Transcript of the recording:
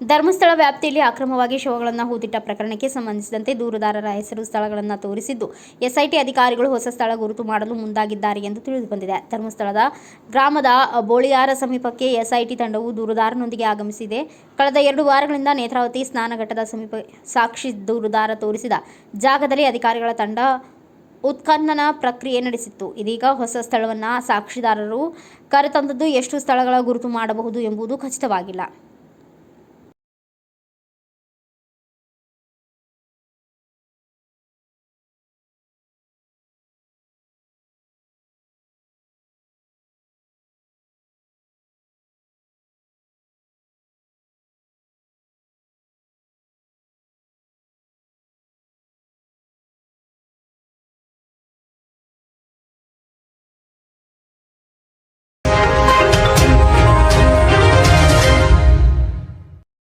ಧರ್ಮಸ್ಥಳ ವ್ಯಾಪ್ತಿಯಲ್ಲಿ ಅಕ್ರಮವಾಗಿ ಶವಗಳನ್ನು ಹೂತಿಟ್ಟ ಪ್ರಕರಣಕ್ಕೆ ಸಂಬಂಧಿಸಿದಂತೆ ದೂರುದಾರರ ಹೆಸರು, ಸ್ಥಳಗಳನ್ನು ತೋರಿಸಿದ್ದು ಎಸ್ಐಟಿ ಅಧಿಕಾರಿಗಳು ಹೊಸ ಸ್ಥಳ ಗುರುತು ಮಾಡಲು ಮುಂದಾಗಿದ್ದಾರೆ ಎಂದು ತಿಳಿದುಬಂದಿದೆ ಧರ್ಮಸ್ಥಳದ ಗ್ರಾಮದ ಬೋಳಿಯಾರ ಸಮೀಪಕ್ಕೆ ಎಸ್ಐಟಿ ತಂಡವು ದೂರುದಾರನೊಂದಿಗೆ ಆಗಮಿಸಿದೆ. ಕಳೆದ ಎರಡು ವಾರಗಳಿಂದ ನೇತ್ರಾವತಿ ಸ್ನಾನಘಟ್ಟದ ಸಮೀಪ ಸಾಕ್ಷಿ ದೂರುದಾರ ತೋರಿಸಿದ ಜಾಗದಲ್ಲಿ ಅಧಿಕಾರಿಗಳ ತಂಡ ಉತ್ಖನನ ಪ್ರಕ್ರಿಯೆ ನಡೆಸಿತ್ತು. ಇದೀಗ ಹೊಸ ಸ್ಥಳವನ್ನು ಸಾಕ್ಷಿದಾರರು ಕರೆತಂದದ್ದು ಎಷ್ಟು ಸ್ಥಳಗಳ ಗುರುತು ಮಾಡಬಹುದು ಎಂಬುದು ಖಚಿತವಾಗಿಲ್ಲ.